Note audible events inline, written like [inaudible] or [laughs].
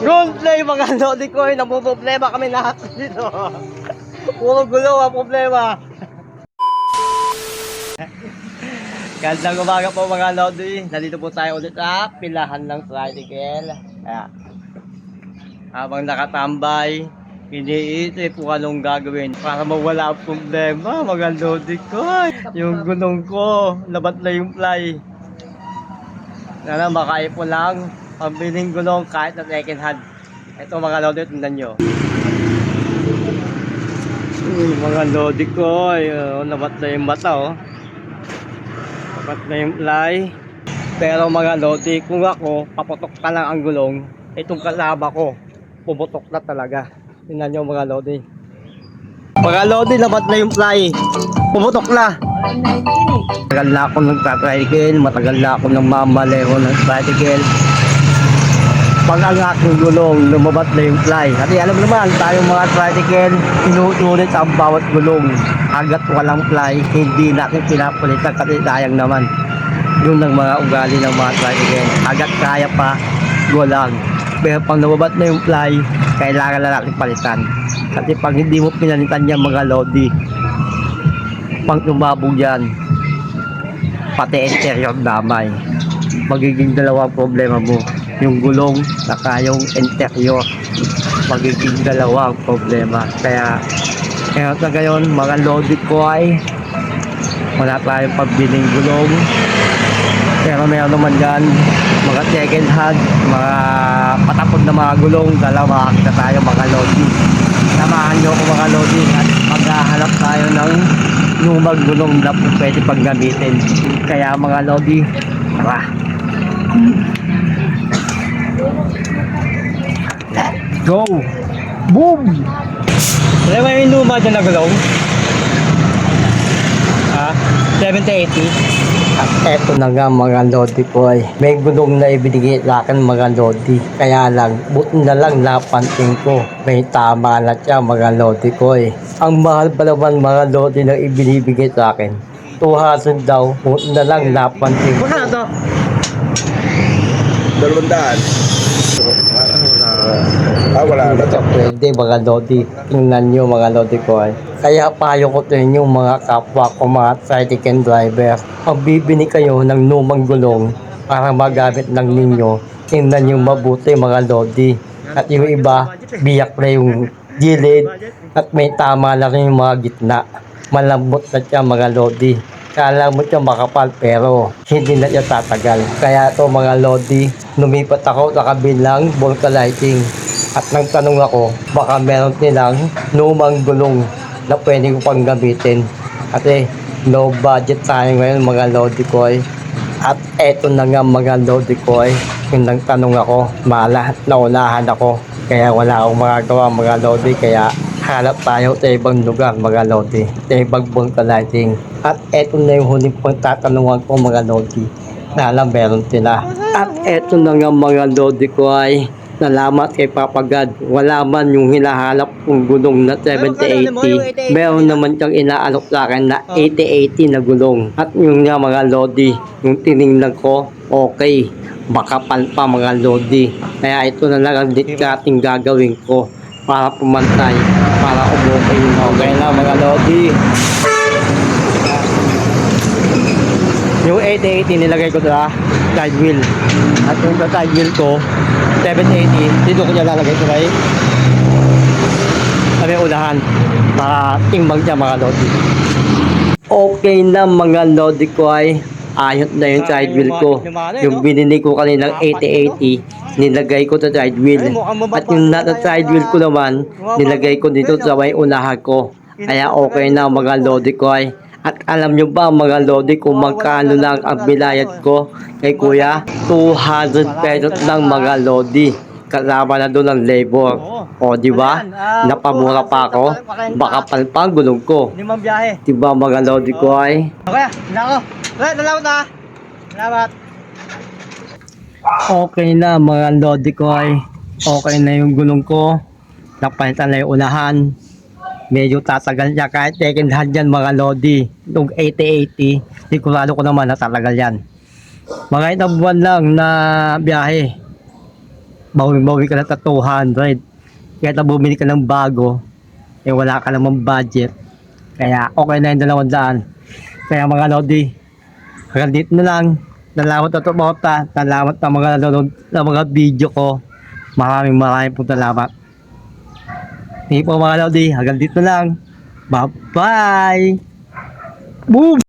Roleplay mga [laughs] lodi ko, problema kami lahat dito. Puro gulo ang problema. Gandang umaga po mga lodi. Nandito po tayo ulit sa pilahan ng tricycle. Kaya, habang nakatambay, iniisip kung anong gagawin para mawala ang problema mga lodi ko. Yung gulong ko, labat na yung fly. Sana makaipon lang pambiling gulong kahit na second hand. Ito mga lodi, tingnan nyo. Uy, mga lodi ko, ayun, nabat na yung mata oh. Nabat na yung fly. Pero mga lodi, kung ako, paputok ka lang ang gulong, itong kalaba ko, pumutok na talaga. Tingnan nyo mga lodi. Mga lodi, nabat na yung fly. Pumutok na. Matagal na ako ng tricycle, matagal na ako ng mamaleho ng tricycle. Pag ang aking gulong, lumabat na yung fly. Kasi alam naman, tayong mga tricycle, inuulit ang bawat gulong. Hanggat walang fly, hindi natin pinapalitan kasi sayang naman. Yun ang mga ugali ng mga tricycle. Hanggat kaya pa, go lang. Pero pag lumabat na yung fly, kailangan na natin palitan. Kasi pag hindi mo pinalitan yan mga lodi, pag lumabog yan, pati interior damay. Magiging dalawang problema mo. Yung gulong, saka yung interior. Magiging dalawang problema. Kaya, kaya sa gayon, mga loaded ko ay wala tayong pagbiling gulong. Pero meron naman dyan, mga second hand, mga patapon na mga gulong, dalawa kita tayo mga loaded. Samahan nyo ako mga loaded at maghahanap tayo ng lumang gulong na pwede pang gamitin. Kaya mga lodi, tara. Go! Boom! Alam mo yung luma dyan na gulong? Ha? 70-80? At eto na nga mga lodi ko ay may gulong na ibinigay sa akin mga lodi. Kaya lang, buti na lang napansin ko. May tama na siya mga lodi ko eh. Ang mahal pa naman mga lodi na ibinibigay sa akin. 200 daw, buti na lang napansin ko. Wala to. Dalawang daan. Ah, wala na to. Pwede mga lodi. Tingnan nyo mga lodi ko ay. Kaya payo ko sa inyo mga kapwa ko mga tricycle driver. Pag bibini kayo ng lumang gulong para magamit ng ninyo, tingnan nyo mabuti mga lodi. At yung iba, biyak na yung gilid at may tama rin yung mga gitna. Malambot na siya mga lodi. Kala mo siya makapal pero hindi na siya tatagal. Kaya to mga lodi, lumipat ako sa kabilang Volca Lighting. At nang tanong ako, baka meron nilang lumang gulong na pwede ko pang gamitin. Kasi no budget tayo ngayon mga lodi ko eh. At eto na nga mga lodi ko eh. Yung nang tanong ako, mala, naunahan ako. Kaya wala akong magagawa mga lodi. Kaya hanap tayo sa ibang lugar mga lodi. Sa ibang Volca Lighting. At eto na yung huling pagtatanungan ko mga lodi. Na alam meron sila. At eto na nga mga lodi ko ay Salamat kay Papa God. Wala man yung hinahanap kong gulong na 70-80. Meron naman siyang inaalok sa akin na 80-80 na gulong. At yung nga mga lodi, yung tiningnan ko, okay. Makapal pa mga lodi. Kaya ito na lang ang ditkating gagawin ko para pumantay, para umukay yung okay na mga lodi. Yung 80-80 nilagay ko sa side wheel. At yung sa side wheel ko, 780, dito ko niya lalagay ito right? Sabi unahan, para timbang niya mga lodi. Okay na mga lodi ko ay ayot na yung side wheel ko. Yung binili ko kanina ng 8080, nilagay ko sa side wheel. At yung nasa side wheel ko naman, nilagay ko dito sa may unahan ko. Kaya okay na mga lodi ko ay. At alam nyo ba mga lodi kung magkano lang ang bilayad ko kay kuya? 200 pesos lang mga lodi. Kasama na doon ang labor. O di ba? Napamura pa ako. Baka palpang gulong ko. Di ba mga lodi ko ay? Okay, nako. Wala, dalawat na. Salamat. Okay na mga lodi ko ay. Okay na yung gulong ko. Napalitan na yung unahan. Medyo tatagal niya kahit second hand yan mga lodi. Yung 80-80, sigurado ko naman na tatagal yan. Mga ilang buwan lang na biyahe. bawi-bawi ka na sa 200. Kaya na bumili ka ng bago, eh wala ka namang budget. Kaya okay na yung dalawang daan. Kaya mga Lodi, hanggang na lang. Salamat at tumota. Salamat sa mga sa mga video ko. Maraming maraming po salamat. Hindi po mga Lodi, hanggang dito lang. Bye-bye! Boom!